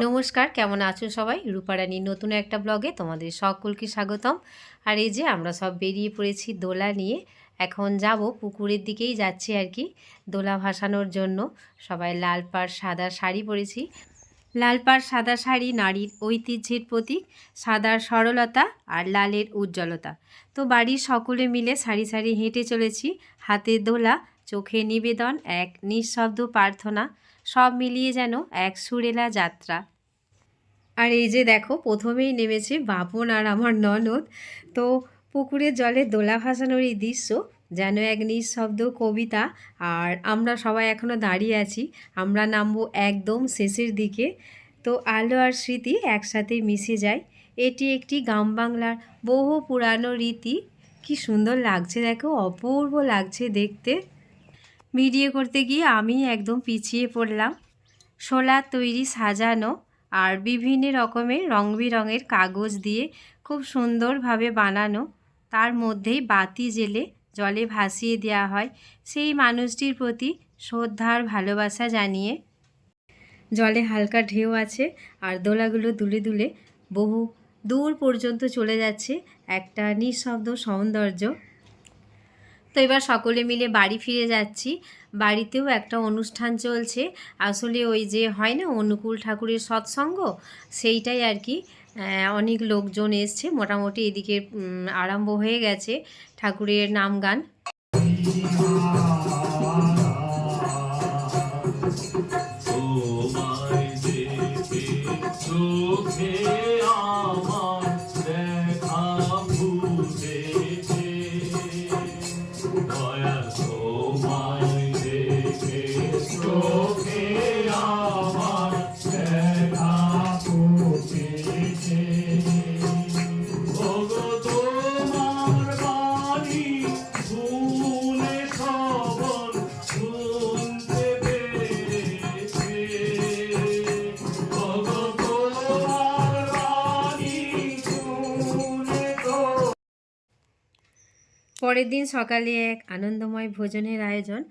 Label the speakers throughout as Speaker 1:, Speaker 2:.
Speaker 1: নমস্কার, কেমন আছো সবাই? রূপারানীর নতুন একটা ব্লগে তোমাদের সকলকে স্বাগতম। আর এই যে আমরা সব বেরিয়ে পড়েছি দোলা নিয়ে, এখন যাব পুকুরের দিকেই যাচ্ছি আর কি, দোলা ভাসানোর জন্য। সবাই লাল পাড় সাদা শাড়ি পরেছি। লাল পাড় সাদা শাড়ি নারীর ঐতিহ্যের প্রতীক সাদার সরলতা আর লালের উজ্জ্বলতা। তো বাড়ির সকলে মিলে সারি সারি হেঁটে চলেছি, হাতে দোলা, চোখে নিবেদন, এক নিঃশব্দ প্রার্থনা। সব মিলিয়ে যেন এক সুরেলা যাত্রা। আর এই যে দেখো, প্রথমেই নেমেছে বাপন আর আমার ননদ। তো পুকুরের জলে দোলা ভাসানোর এই দৃশ্য, যেন এক নিঃশব্দ কবিতা। আর আমরা সবাই এখনও দাঁড়িয়ে আছি, আমরা নামবো একদম শেষের দিকে। তো আলো আর স্মৃতি একসাথে মিশে যায়। এটি একটি গ্রাম বাংলার বহু পুরানো রীতি। কি সুন্দর লাগছে দেখো, অপূর্ব লাগছে দেখতে। ভিডিও করতে গিয়ে আমি একদম পিছিয়ে পড়লাম। শোলার তৈরি সাজানো আর বিভিন্ন রকমের রং বেরঙের কাগজ দিয়ে খুব সুন্দরভাবে বানানো। তার মধ্যেই বাতি জেলে জলে ভাসিয়ে দেওয়া হয়। সেই মানুষটির প্রতি শ্রদ্ধার ভালোবাসা জানিয়ে জলে হালকা ঢেউ আছে আর দোলাগুলো দুলে দুলে বহু দূর পর্যন্ত চলে যাচ্ছে। একটা নিঃশব্দ সৌন্দর্য তো এবার সকলে মিলে বাড়ি ফিরে যাচ্ছি। বাড়িতেও একটা অনুষ্ঠান চলছে। আসলে ওই যে হয় না, অনুকূল ঠাকুরের সৎসঙ্গ? সেইটাই আর কি অনেক লোকজন এসছে। মোটামুটি এদিকে আরম্ভ হয়ে গেছে ঠাকুরের নাম গান। পরের দিন সকালে এক আনন্দময় ভোজনের আয়োজন।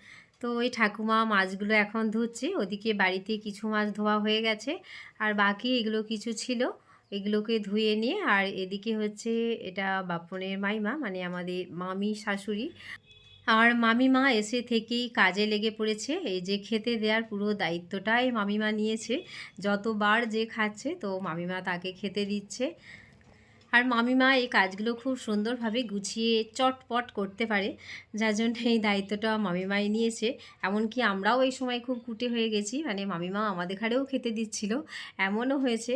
Speaker 1: তো ওই ঠাকুমা মাছগুলো এখন ধুচ্ছে। ওদিকে বাড়িতে কিছু মাছ ধোয়া হয়ে গেছে। আর বাকি এগুলো কিছু ছিল, এগুলোকে ধুয়ে নিয়ে। আর এদিকে হচ্ছে এটা বাপনের মাইমা মানে আমাদের মামি শাশুড়ি। আর মামিমা এসে থেকেই কাজে লেগে পড়েছে। এই যে খেতে দেওয়ার পুরো দায়িত্বটাই মামিমা নিয়েছে। যতবার যে খাচ্ছে তো মামিমা তাকে খেতে দিচ্ছে। আর মামিমা এই কাজগুলো খুব সুন্দরভাবে গুছিয়ে চটপট করতে পারে, যার জন্য এই দায়িত্বটা মামিমাই নিয়েছে। এমনকি আমরাও এই সময় খুব কুটে হয়ে গেছি মানে মামিমা আমাদের ঘরেও খেতে দিচ্ছিল, এমনও হয়েছে।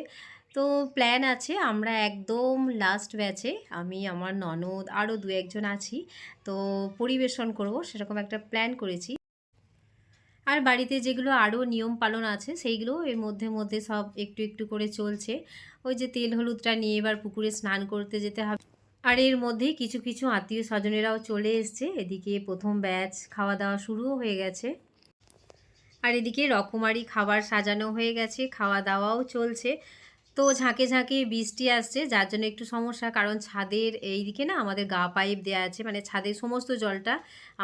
Speaker 1: তো প্ল্যান আছে, আমরা একদম লাস্ট ব্যাচে আমি, আমার ননদ, আরও দু একজন আছি, তো পরিবেশন করব, সেরকম একটা প্ল্যান করেছি। আর বাড়িতে যেগুলো আরও নিয়ম পালন আছে, সেইগুলো এর মধ্যে মধ্যে সব একটু একটু করে চলছে। ওই যে তেল হলুদটা নিয়ে এবার পুকুরে স্নান করতে যেতে হবে। আর এর মধ্যেই কিছু কিছু আত্মীয় স্বজনেরাও চলে এসছে। এদিকে প্রথম ব্যাচ খাওয়া দাওয়া শুরুও হয়ে গেছে। আর এদিকে রকমারি খাবার সাজানো হয়ে গেছে খাওয়া দাওয়াও চলছে। তো ঝাঁকে ঝাঁকে বৃষ্টি আসছে, যার জন্য একটু সমস্যা কারণ ছাদের এই দিকে না আমাদের গা পাইপ দেওয়া আছে মানে ছাদের সমস্ত জলটা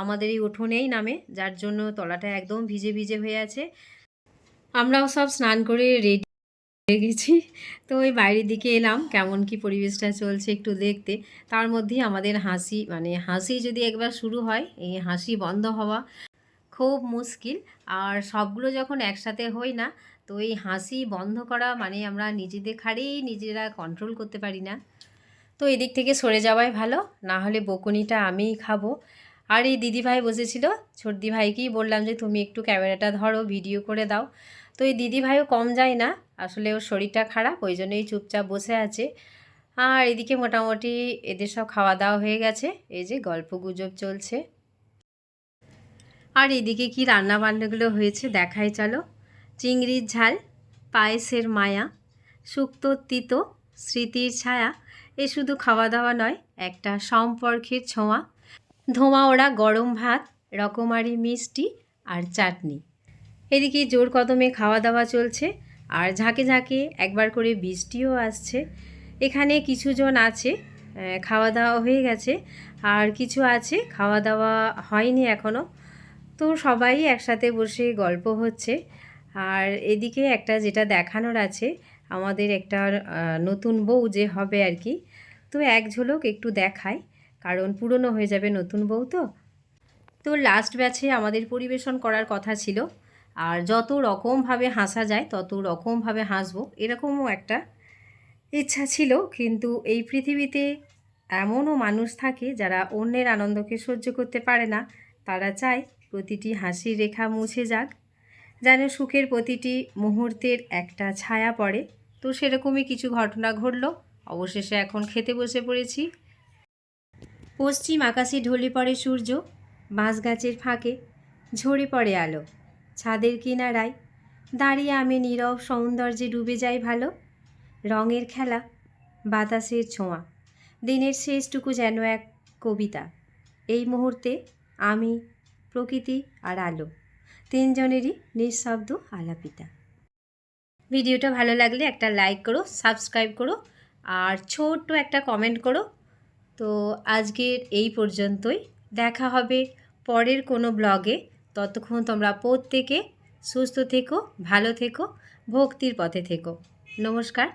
Speaker 1: আমাদের এই উঠোনেই নামে, যার জন্য তলাটা একদম ভিজে ভিজে হয়ে আছে। আমরাও সব স্নান করে রেডি হয়ে গেছি। তো ওই বাইরের দিকে এলাম, কেমন কি পরিবেশটা চলছে একটু দেখতে। তার মধ্যেই আমাদের হাসি মানে হাসি যদি একবার শুরু হয়, এই হাসি বন্ধ হওয়া খুব মুশকিল। আর সবগুলো যখন একসাথে হই না তো এই হাসি বন্ধ করা মানে আমরা নিজেদের খাড়েই নিজেরা কন্ট্রোল করতে পারি না। তো এদিক থেকে সরে যাওয়াই ভালো, না হলে বকুনিটা আমিই খাব। আর এই দিদিভাই বসেছিল ছোট ভাইকেই বললাম যে তুমি একটু ক্যামেরাটা ধরো, ভিডিও করে দাও। তো এই দিদিভাইও কম যায় না, আসলে ওর শরীরটা খারাপ, ওই জন্যই চুপচাপ বসে আছে। আর এদিকে মোটামুটি এদের সব খাওয়া দাওয়া হয়ে গেছে, এই যে গল্প গুজব চলছে। আর এদিকে কি রান্না বান্নাগুলো হয়েছে দেখাই চলো। চিংড়ির ঝাল, পায়েসের মায়া শুক্তো তিতো, স্মৃতির ছায়া, এ শুধু খাওয়া দাওয়া নয়, একটা সম্পর্কের ছোঁয়া। ধোঁয়া ওড়া গরম ভাত, রকমারি মিষ্টি আর চাটনি। এদিকে জোর কদমে খাওয়া দাওয়া চলছে আর ঝাঁকে ঝাঁকে একবার করে বৃষ্টিও আসছে। এখানে কিছুজন আছে খাওয়া দাওয়া হয়ে গেছে আর কিছু আছে খাওয়া দাওয়া হয়নি এখনও তো সবাই একসাথে বসে গল্প হচ্ছে। আর এদিকে একটা যেটা দেখানোর আছে, আমাদের একটা নতুন বউ যে হবে আর কি, তো এক ঝলক একটু দেখায় কারণ পুরনো হয়ে যাবে নতুন বউ তো। তো লাস্ট ব্যাচে আমাদের পরিবেশন করার কথা ছিল, আর যত রকমভাবে হাসা যায়, তত রকমভাবে হাসবো, এরকমও একটা ইচ্ছা ছিল, কিন্তু এই পৃথিবীতে এমনও মানুষ থাকে যারা অন্যের আনন্দকে সহ্য করতে পারে না, তারা চায় প্রতিটি হাসির রেখা মুছে যাক যেন সুখের প্রতিটি মুহূর্তের একটা ছায়া পড়ে। তো সেরকমই কিছু ঘটনা ঘটলো। অবশেষে এখন খেতে বসে পড়েছি। পশ্চিম আকাশে ঢলে পড়ে সূর্য। বাঁশ গাছের ফাঁকে ঝরে পড়ে আলো। ছাদের কিনারায় দাঁড়িয়ে আমি নীরব সৌন্দর্যে ডুবে যাই ভালো। রঙের খেলা, বাতাসের ছোঁয়া, দিনের শেষটুকু যেন এক কবিতা। এই মুহূর্তে আমি প্রকৃতি আর আলো। তিনজনেরই নিঃশব্দ আলাপিতা। ভিডিওটা ভালো লাগলে একটা লাইক করো, সাবস্ক্রাইব করো, আর ছোট্ট একটা কমেন্ট করো। তো আজকের এই পর্যন্তই। দেখা হবে পরের কোনো ব্লগে। ততক্ষণ তোমরা প্রত্যেকে সুস্থ থেকো, ভালো থেকো, ভক্তির পথে থেকো। নমস্কার।